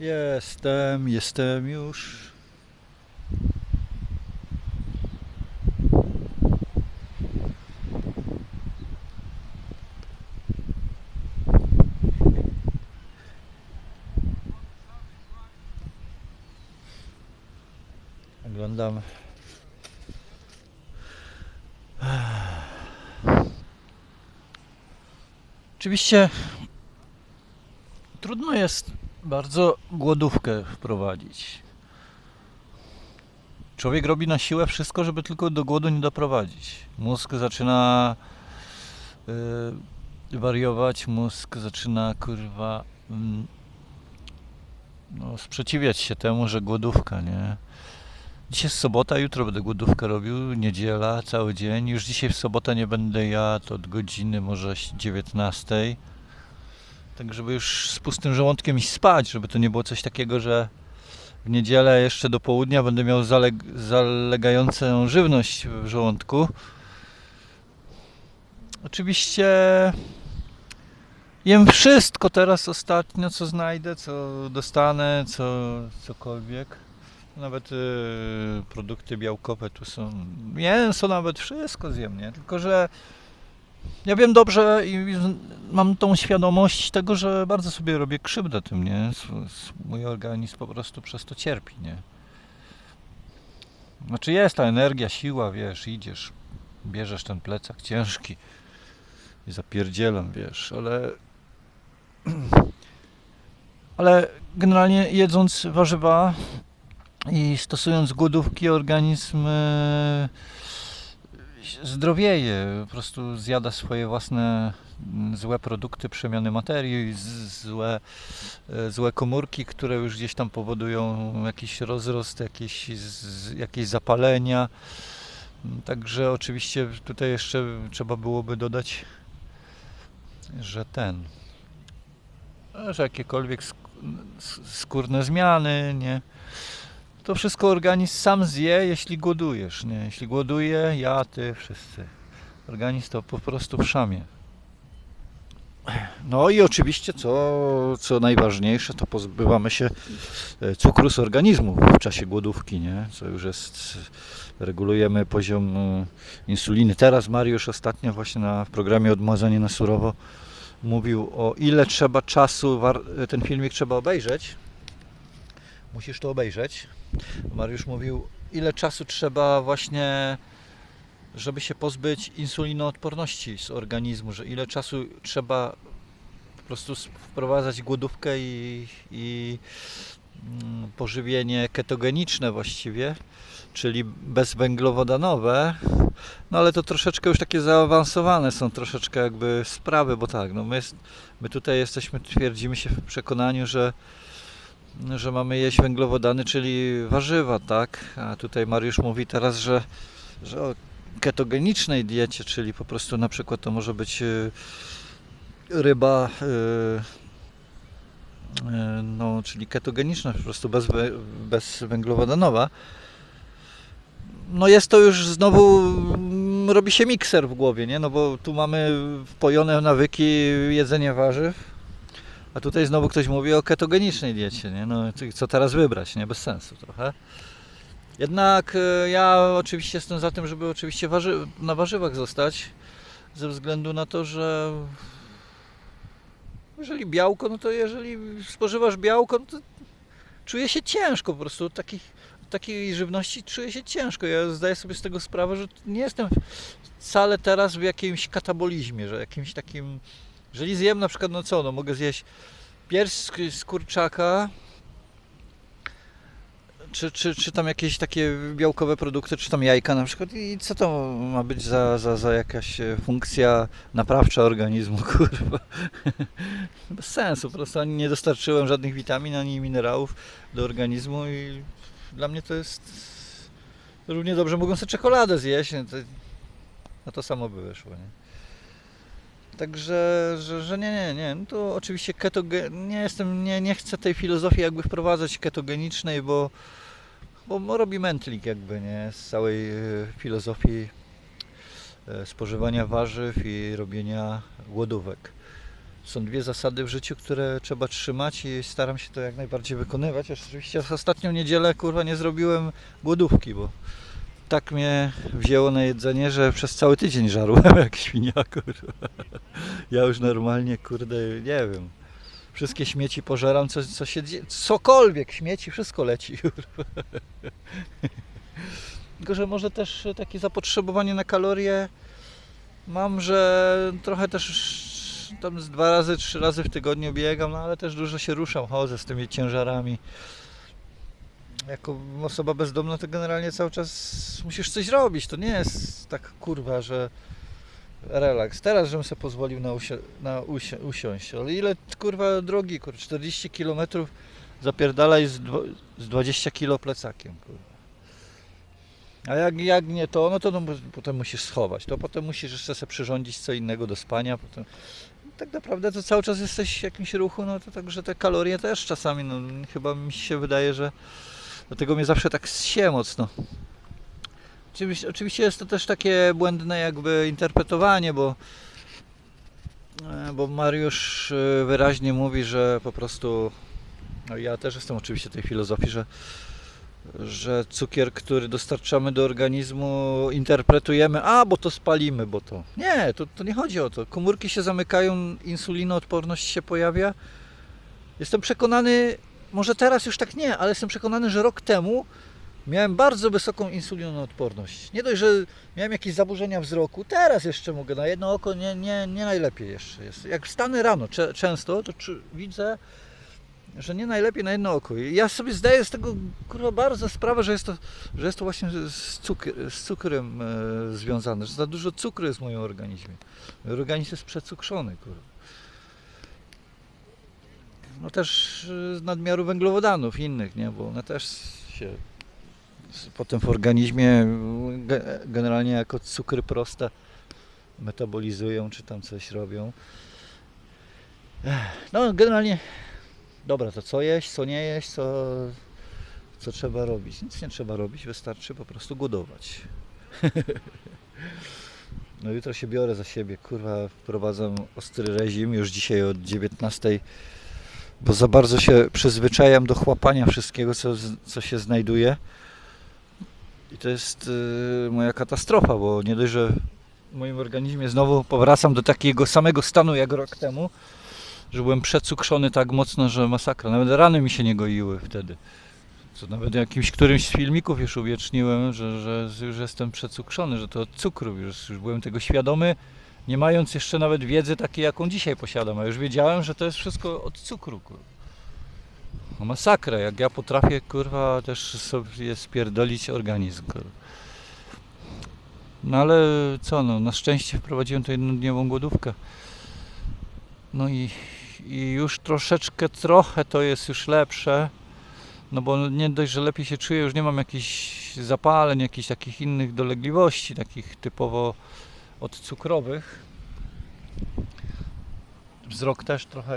Jestem, jestem już. Oglądam. Oczywiście trudno jest bardzo głodówkę wprowadzić. Człowiek robi na siłę wszystko, żeby tylko do głodu nie doprowadzić. Mózg zaczyna yy, wariować, mózg zaczyna kurwa mm, no, sprzeciwiać się temu, że głodówka, nie? Dzisiaj jest sobota, jutro będę głodówkę robił, niedziela, cały dzień. Już dzisiaj w sobotę nie będę jadł od godziny może 19. Tak, żeby już z pustym żołądkiem iść spać, żeby to nie było coś takiego, że w niedzielę jeszcze do południa będę miał zaleg- zalegającą żywność w żołądku. Oczywiście jem wszystko teraz ostatnio, co znajdę, co dostanę, co cokolwiek. Nawet y, produkty białkowe tu są. Mięso nawet, wszystko zjem, nie? Tylko, że ja wiem dobrze i mam tą świadomość tego, że bardzo sobie robię krzywdę tym, nie? Mój organizm po prostu przez to cierpi, nie? Znaczy jest ta energia, siła, wiesz, idziesz, bierzesz ten plecak ciężki i zapierdzielam, wiesz, ale ale generalnie jedząc warzywa i stosując głodówki organizm e, zdrowieje, po prostu zjada swoje własne mm, złe produkty przemiany materii, złe, e, złe komórki, które już gdzieś tam powodują jakiś rozrost, jakieś, jakieś zapalenia. Także oczywiście tutaj jeszcze trzeba byłoby dodać, że ten, że jakiekolwiek skórne zmiany, nie? To wszystko organizm sam zje, jeśli głodujesz, nie? Jeśli głoduje, ja, ty, wszyscy. Organizm to po prostu wszamie. No i oczywiście, co, co najważniejsze, to pozbywamy się e, cukru z organizmu w czasie głodówki, nie? Co już jest, regulujemy poziom e, insuliny. Teraz Mariusz ostatnio właśnie na w programie Odmładzanie na surowo mówił o ile trzeba czasu, ten filmik trzeba obejrzeć. Musisz to obejrzeć. Mariusz mówił, ile czasu trzeba właśnie, żeby się pozbyć insulinoodporności z organizmu, że ile czasu trzeba po prostu wprowadzać głodówkę i, i mm, pożywienie ketogeniczne właściwie, czyli bezwęglowodanowe. No ale to troszeczkę już takie zaawansowane są troszeczkę jakby sprawy, bo tak, no my, my tutaj jesteśmy, twierdzimy się w przekonaniu, że że mamy jeść węglowodany, czyli warzywa, tak? A tutaj Mariusz mówi teraz, że, że o ketogenicznej diecie, czyli po prostu na przykład to może być y, ryba, y, y, no, czyli ketogeniczna, po prostu bez, wę- bezwęglowodanowa. No jest to już znowu, robi się mikser w głowie, nie? No bo tu mamy wpojone nawyki jedzenia warzyw, a tutaj znowu ktoś mówi o ketogenicznej diecie, nie? No, co teraz wybrać, nie? Bez sensu trochę. Jednak e, ja oczywiście jestem za tym, żeby oczywiście warzy- na warzywach zostać, ze względu na to, że jeżeli białko, no to jeżeli spożywasz białko, no to czuję się ciężko po prostu takich, takiej żywności czuję się ciężko. Ja zdaję sobie z tego sprawę, że nie jestem wcale teraz w jakimś katabolizmie, że jakimś takim jeżeli zjem na przykład, no co, no mogę zjeść pierś z, kurczaka, czy, czy, czy tam jakieś takie białkowe produkty, czy tam jajka na przykład i co to ma być za, za, za jakaś e, funkcja naprawcza organizmu, kurwa. Bez sensu, po prostu ani nie dostarczyłem żadnych witamin, ani minerałów do organizmu i dla mnie to jest równie dobrze mogą sobie czekoladę zjeść, no to, no to samo by wyszło, nie? Także, że, że nie, nie, nie. No to oczywiście ketogen, nie jestem, nie, nie chcę tej filozofii jakby wprowadzać ketogenicznej, bo, bo robi mętlik jakby, nie, z całej e, filozofii e, spożywania warzyw i robienia głodówek. są dwie zasady w życiu, które trzeba trzymać i staram się to jak najbardziej wykonywać. Oczywiście w ostatnią niedzielę kurwa nie zrobiłem głodówki, bo tak mnie wzięło na jedzenie, że przez cały tydzień żarłem jak świnia. Ja już normalnie, kurde, nie wiem. Wszystkie śmieci pożeram, co, co się dzieje. Cokolwiek, śmieci, wszystko leci. kurwa. Tylko, że może też takie zapotrzebowanie na kalorie mam, że trochę też tam z dwa razy, trzy razy w tygodniu biegam, no ale też dużo się ruszam, chodzę z tymi ciężarami. Jako osoba bezdomna to generalnie cały czas musisz coś robić. To nie jest tak kurwa, że relaks. Teraz, żebym sobie pozwolił na, usi- na usi- usiąść, ale ile kurwa drogi, kurwa, 40 km zapierdalaj z, z 20 kg plecakiem, kurwa. A jak, jak nie to, no to no, potem musisz schować. To potem musisz jeszcze sobie przyrządzić co innego do spania. Potem... Tak naprawdę to cały czas jesteś w jakimś ruchu, no to także te kalorie też czasami, no chyba mi się wydaje, że dlatego mnie zawsze tak zsie mocno. Oczywiście, jest to też takie błędne jakby interpretowanie, bo e, bo Mariusz e, wyraźnie mówi, że po prostu no ja też jestem oczywiście tej filozofii, że że cukier, który dostarczamy do organizmu, interpretujemy, a bo to spalimy, bo to. Nie, to, to nie chodzi o to. Komórki się zamykają, insulinoodporność się pojawia. Jestem przekonany, może teraz już tak nie, ale jestem przekonany, że rok temu miałem bardzo wysoką insulinoodporność. Nie dość, że miałem jakieś zaburzenia wzroku, teraz jeszcze mogę na jedno oko, nie, nie, nie najlepiej jeszcze jest. Jak wstanę rano cze- często, to czy, widzę, że nie najlepiej na jedno oko. I ja sobie zdaję z tego kurwa bardzo sprawę, że jest to, że jest to właśnie z, cukier, z cukrem e, związane, że za dużo cukru jest w moim organizmie. Mój organizm jest przecukrzony, kurwa. No też e, z nadmiaru węglowodanów innych, nie? Bo one też się potem w organizmie ge- generalnie jako cukry proste metabolizują, czy tam coś robią. No generalnie Dobra, to co jeść, co nie jeść, co, co trzeba robić? Nic nie trzeba robić, wystarczy po prostu głodować. No jutro się biorę za siebie, kurwa, wprowadzam ostry reżim już dzisiaj od 19, bo za bardzo się przyzwyczajam do chłapania wszystkiego, co, co się znajduje. I to jest y, moja katastrofa, bo nie dość, że w moim organizmie znowu powracam do takiego samego stanu jak rok temu, że byłem przecukrzony tak mocno, że masakra. Nawet rany mi się nie goiły wtedy. Co nawet jakimś którymś z filmików już uwieczniłem, że, że już jestem przecukrzony, że to od cukru, już, już byłem tego świadomy, nie mając jeszcze nawet wiedzy takiej, jaką dzisiaj posiadam, a już wiedziałem, że to jest wszystko od cukru. Kurwa. No masakra, jak ja potrafię, kurwa, też sobie spierdolić organizm. Kurwa. No ale co, no, na szczęście wprowadziłem tę jednodniową głodówkę. No i, i już troszeczkę, trochę to jest już lepsze. No bo nie dość, że lepiej się czuję, już nie mam jakichś zapaleń, jakichś takich innych dolegliwości, takich typowo odcukrowych. Wzrok też trochę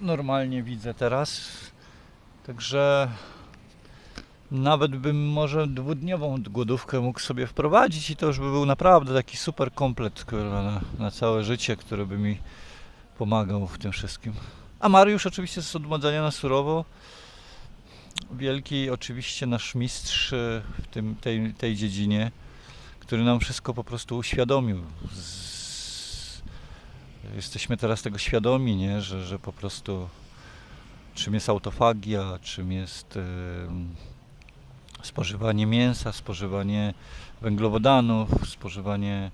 normalnie widzę teraz. Także nawet bym może dwudniową głodówkę mógł sobie wprowadzić i to już by był naprawdę taki super komplet kurwa, na, na całe życie, który by mi pomagał w tym wszystkim. A Mariusz oczywiście z odmładzania na surowo. Wielki oczywiście nasz mistrz w tym, tej, tej dziedzinie, który nam wszystko po prostu uświadomił. Z... Jesteśmy teraz tego świadomi, nie? Że, że po prostu czym jest autofagia, czym jest em, spożywanie mięsa, spożywanie węglowodanów, spożywanie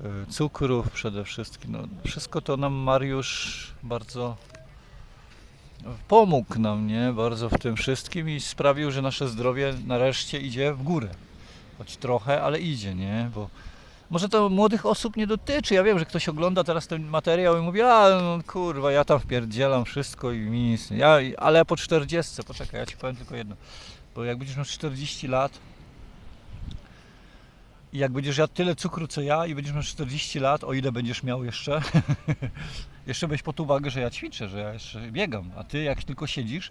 e, cukrów przede wszystkim. No, wszystko to nam Mariusz bardzo pomógł nam, nie? Bardzo w tym wszystkim i sprawił, że nasze zdrowie nareszcie idzie w górę. Choć trochę, ale idzie, nie? Bo może to młodych osób nie dotyczy. Ja wiem, że ktoś ogląda teraz ten materiał i mówi, a no, kurwa, ja tam wpierdzielam wszystko i mi nic. Ja, ale po 40, poczekaj, ja ci powiem tylko jedno. Bo jak będziesz miał 40 lat i jak będziesz jadł tyle cukru co ja i będziesz miał 40 lat, o ile będziesz miał jeszcze, jeszcze weź pod uwagę, że ja ćwiczę, że ja jeszcze biegam, a ty jak tylko siedzisz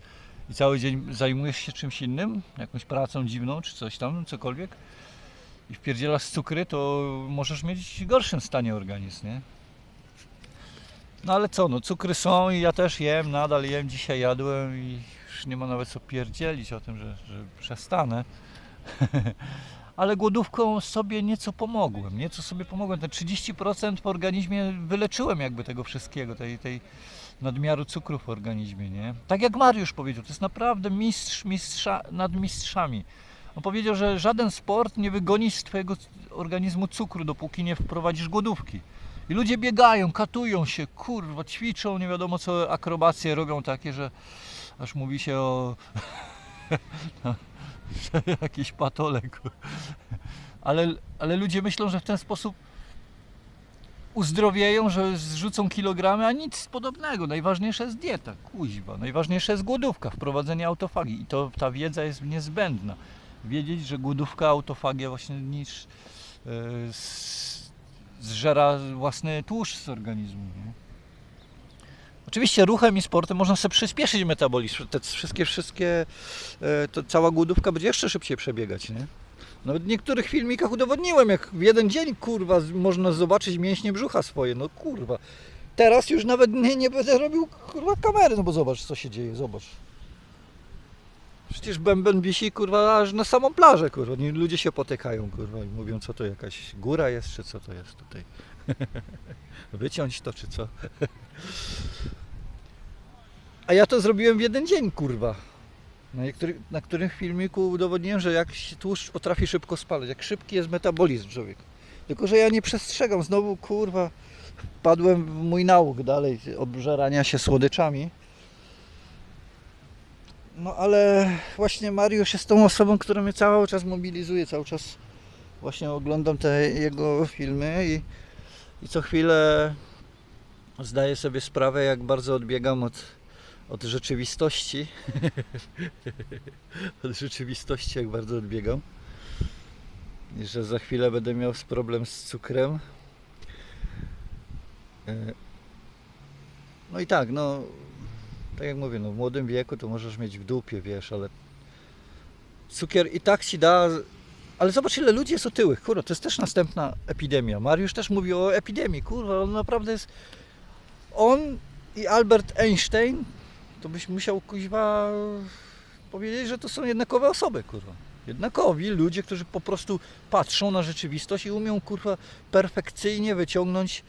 i cały dzień zajmujesz się czymś innym, jakąś pracą dziwną czy coś tam, cokolwiek i wpierdzielasz cukry, to możesz mieć w gorszym stanie organizm, nie? No ale co, no cukry są i ja też jem, nadal jem, dzisiaj jadłem i już nie ma nawet co pierdzielić o tym, że, że przestanę. ale głodówką sobie nieco pomogłem, nieco sobie pomogłem. Te 30% w organizmie wyleczyłem jakby tego wszystkiego, tej, tej nadmiaru cukru w organizmie, nie? Tak jak Mariusz powiedział, to jest naprawdę mistrz, mistrza nad mistrzami. On powiedział, że żaden sport nie wygoni z twojego organizmu cukru, dopóki nie wprowadzisz głodówki. I ludzie biegają, katują się, kurwa, ćwiczą, nie wiadomo co, akrobacje robią takie, że aż mówi się o jakiś patolek. Ale, ale ludzie myślą, że w ten sposób uzdrowieją, że zrzucą kilogramy, a nic podobnego. Najważniejsza jest dieta, kuźwa. Najważniejsza jest głodówka, wprowadzenie autofagii. I to ta wiedza jest niezbędna. Wiedzieć, że głodówka, autofagia właśnie niż yy, zżera własny tłuszcz z organizmu. Nie? Oczywiście ruchem i sportem można sobie przyspieszyć metabolizm. Te wszystkie, wszystkie, e, to cała głodówka będzie jeszcze szybciej przebiegać, nie? Nawet w niektórych filmikach udowodniłem, jak w jeden dzień, kurwa, można zobaczyć mięśnie brzucha swoje, no kurwa. Teraz już nawet nie, nie będę robił, kurwa, kamery, no bo zobacz, co się dzieje, zobacz. Przecież bęben wisi, kurwa, aż na samą plażę, kurwa. Ludzie się potykają, kurwa, i mówią, co to jakaś góra jest, czy co to jest tutaj. Wyciąć to, czy co. A ja to zrobiłem w jeden dzień, kurwa. Na, niektóry, na którym filmiku udowodniłem, że jak tłuszcz potrafi szybko spalać, jak szybki jest metabolizm człowieka. Tylko, że ja nie przestrzegam, znowu, kurwa, wpadłem w mój nauk dalej obżerania się słodyczami. No ale właśnie Mariusz jest tą osobą, która mnie cały czas mobilizuje, cały czas właśnie oglądam te jego filmy i, i co chwilę zdaję sobie sprawę, jak bardzo odbiegam od, od rzeczywistości. od rzeczywistości, jak bardzo odbiegam. I że za chwilę będę miał problem z cukrem. E, No i tak, no tak jak mówię, no w młodym wieku to możesz mieć w dupie, wiesz, ale cukier i tak ci da. Ale zobacz ile ludzi jest otyłych, kurwa, to jest też następna epidemia. Mariusz też mówi o epidemii, kurwa, on naprawdę jest... On i Albert Einstein, to byś musiał, kuźwa, powiedzieć, że to są jednakowe osoby, kurwa. Jednakowi ludzie, którzy po prostu patrzą na rzeczywistość i umią, kurwa, perfekcyjnie wyciągnąć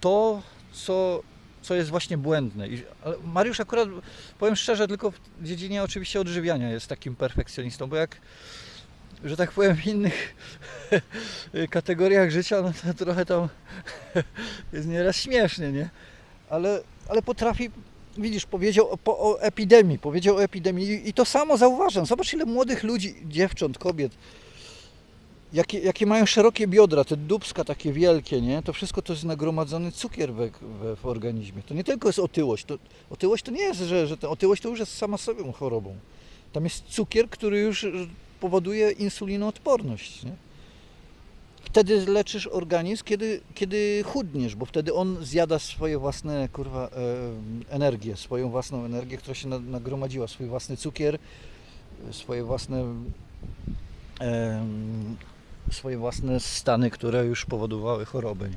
to, co, co jest właśnie błędne. I, Mariusz akurat, powiem szczerze, tylko w dziedzinie oczywiście odżywiania jest takim perfekcjonistą, bo jak, że tak powiem, w innych kategoriach życia, no to trochę tam jest nieraz śmiesznie, nie? Ale, ale potrafi, widzisz, powiedział o, epidemii, powiedział o epidemii i, to samo zauważam. Zobacz ile młodych ludzi, dziewcząt, kobiet, jakie, jakie mają szerokie biodra, te dubska takie wielkie, nie? To wszystko to jest nagromadzony cukier we, we, w organizmie. To nie tylko jest otyłość. To, otyłość to nie jest, że, że otyłość to już jest sama sobie chorobą. Tam jest cukier, który już powoduje insulinoodporność, nie? Wtedy leczysz organizm, kiedy, kiedy chudniesz, bo wtedy on zjada swoje własne, kurwa, e, energię, swoją własną energię, która się na- nagromadziła, swój własny cukier, swoje własne em, swoje własne stany, które już powodowały choroby. Nie?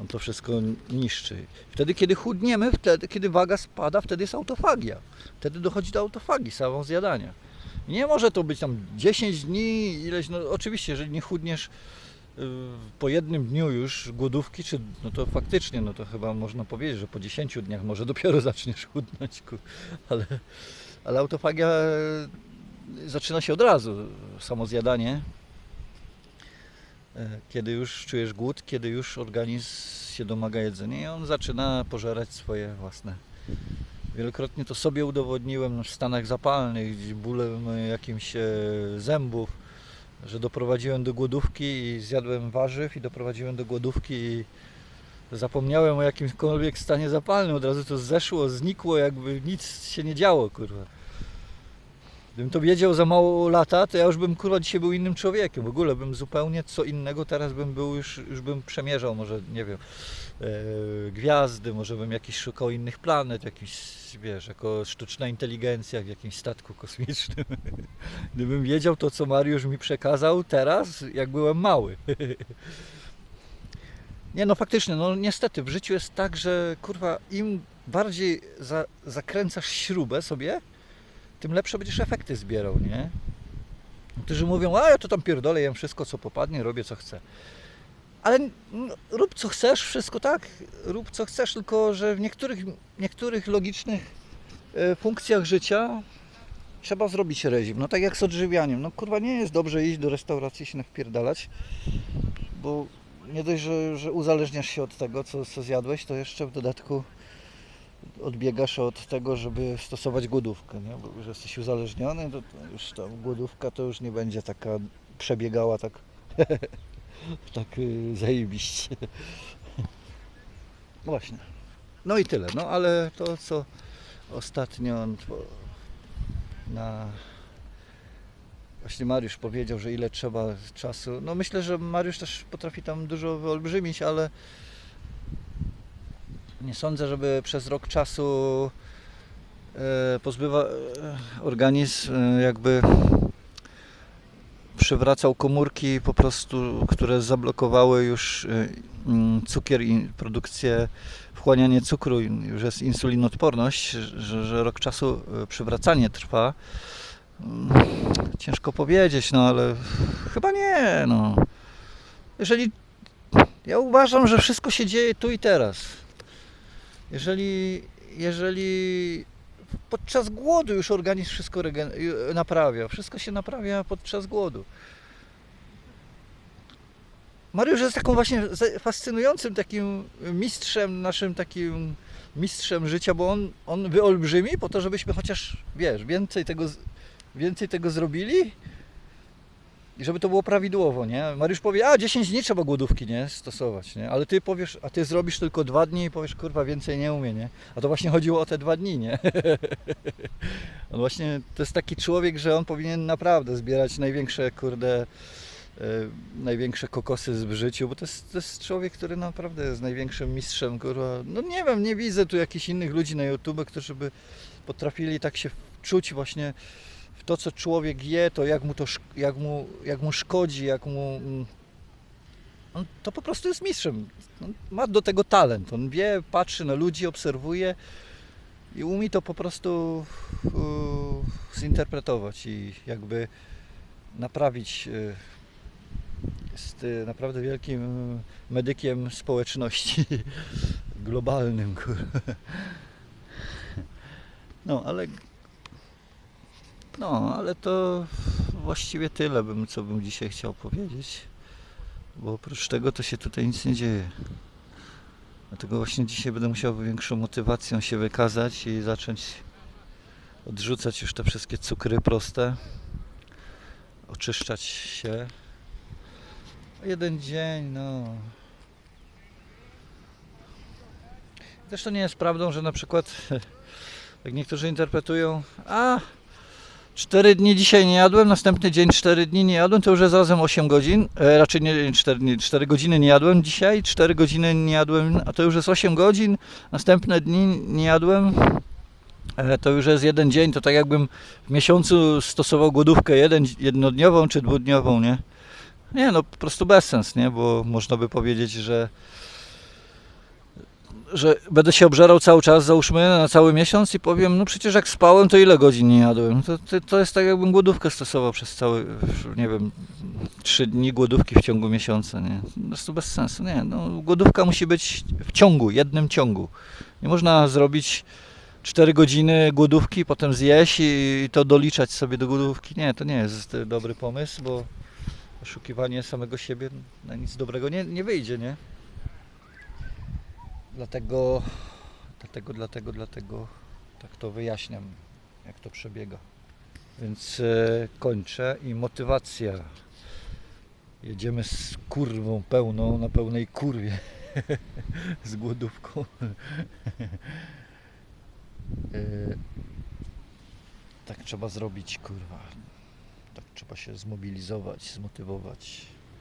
On to wszystko niszczy. Wtedy, kiedy chudniemy, wtedy, kiedy waga spada, wtedy jest autofagia. Wtedy dochodzi do autofagii, samo zjadania. Nie może to być tam 10 dni, ileś, no oczywiście, jeżeli nie chudniesz po jednym dniu już głodówki, czy, no to faktycznie, no to chyba można powiedzieć, że po 10 dniach może dopiero zaczniesz chudnąć, ale, ale autofagia y, zaczyna się od razu, samo zjadanie, E, kiedy już czujesz głód, kiedy już organizm się domaga jedzenia i on zaczyna pożerać swoje własne. Wielokrotnie to sobie udowodniłem w stanach zapalnych, bólem jakimś e, zębów, że doprowadziłem do głodówki i zjadłem warzyw i doprowadziłem do głodówki i zapomniałem o jakimkolwiek stanie zapalnym, od razu to zeszło, znikło, jakby nic się nie działo, kurwa. Gdybym to wiedział za mało lata, to ja już bym kurwa dzisiaj był innym człowiekiem. W ogóle bym zupełnie co innego teraz bym był, już, już bym przemierzał, może nie wiem, gwiazdy, może bym jakiś szukał innych planet, jakiś, wiesz, jako sztuczna inteligencja w jakimś statku kosmicznym. Gdybym wiedział to, co Mariusz mi przekazał teraz, jak byłem mały. Nie no faktycznie, no niestety w życiu jest tak, że kurwa im bardziej za, zakręcasz śrubę sobie, tym lepsze będziesz efekty zbierał, nie? Którzy mówią, a ja to tam pierdolę, jem wszystko co popadnie, robię co chcę. Ale rób co chcesz, wszystko tak, rób co chcesz, tylko że w niektórych, niektórych logicznych e, funkcjach życia trzeba zrobić reżim. No tak jak z odżywianiem. No kurwa nie jest dobrze iść do restauracji się wpierdalać, bo nie dość, że, że uzależniasz się od tego, co, co zjadłeś, to jeszcze w dodatku odbiegasz od tego, żeby stosować głodówkę, nie? bo już jesteś uzależniony, to, to już ta głodówka to już nie będzie taka przebiegała tak tak y, zajebiście. Właśnie. No i tyle. No ale to co ostatnio na właśnie Mariusz powiedział, że ile trzeba czasu. No myślę, że Mariusz też potrafi tam dużo wyolbrzymić, ale nie sądzę, żeby przez rok czasu e, pozbywa e, organizm e, jakby przywracał komórki po prostu, które zablokowały już y, mm, cukier i produkcję, wchłanianie cukru, już jest insulinodporność, że, że rok czasu y, przywracanie trwa. Mm, Ciężko powiedzieć, no ale chyba nie, no. Jeżeli ja uważam, że wszystko się dzieje tu i teraz. Jeżeli, jeżeli podczas głodu już organizm wszystko y, naprawia. Wszystko się naprawia podczas głodu. Mariusz jest taką właśnie fascynującym takim mistrzem, naszym takim mistrzem życia, bo on, on wyolbrzymi po to, żebyśmy chociaż, wiesz, więcej tego, więcej tego zrobili i żeby to było prawidłowo, nie? Mariusz powie, a 10 dni trzeba głodówki, nie? Stosować, nie? Ale ty powiesz, a ty zrobisz tylko dwa dni i powiesz, kurwa, więcej nie umie, nie? A to właśnie chodziło o te dwa dni, nie? on właśnie, to jest taki człowiek, że on powinien naprawdę zbierać największe, kurde, e, największe kokosy w życiu, bo to jest, to jest człowiek, który naprawdę jest największym mistrzem, kurwa. No nie wiem, nie widzę tu jakichś innych ludzi na YouTube, którzy by potrafili tak się wczuć właśnie w to, co człowiek je, to jak mu to jak mu, jak mu szkodzi, jak mu. mm, On to po prostu jest mistrzem. On ma do tego talent. On wie, patrzy na ludzi, obserwuje i umie to po prostu zinterpretować i jakby naprawić. e, Jest e, naprawdę wielkim medykiem społeczności globalnym. No, ale no, ale to właściwie tyle, bym, co bym dzisiaj chciał powiedzieć. Bo oprócz tego to się tutaj nic nie dzieje. Dlatego właśnie dzisiaj będę musiał większą motywacją się wykazać i zacząć odrzucać już te wszystkie cukry proste. Oczyszczać się. Jeden dzień, no. Zresztą nie jest prawdą, że na przykład, jak niektórzy interpretują, a Cztery dni dzisiaj nie jadłem, następny dzień 4 dni nie jadłem, to już jest razem 8 godzin. E, raczej nie 4, dni, 4 godziny nie jadłem dzisiaj, 4 godziny nie jadłem, a to już jest 8 godzin. Następne dni nie jadłem. E, to już jest jeden dzień, to tak jakbym w miesiącu stosował głodówkę jeden, jednodniową czy dwudniową, nie? Nie, no po prostu bez sens, nie? Bo można by powiedzieć, że że będę się obżerał cały czas, załóżmy, na cały miesiąc i powiem, no przecież jak spałem, to ile godzin nie jadłem? To, to, to jest tak, jakbym głodówkę stosował przez cały, nie wiem, trzy dni głodówki w ciągu miesiąca, nie? Po prostu bez sensu, nie. No, głodówka musi być w ciągu, jednym ciągu. Nie można zrobić 4 godziny głodówki, potem zjeść i to doliczać sobie do głodówki. Nie, to nie jest dobry pomysł, bo oszukiwanie samego siebie na nic dobrego nie, nie wyjdzie, nie? Dlatego, dlatego, dlatego, dlatego tak to wyjaśniam, jak to przebiega. Więc e, kończę i motywacja. Jedziemy z kurwą pełną, na pełnej kurwie. z głodówką. e, tak trzeba zrobić, kurwa. Tak trzeba się zmobilizować, zmotywować.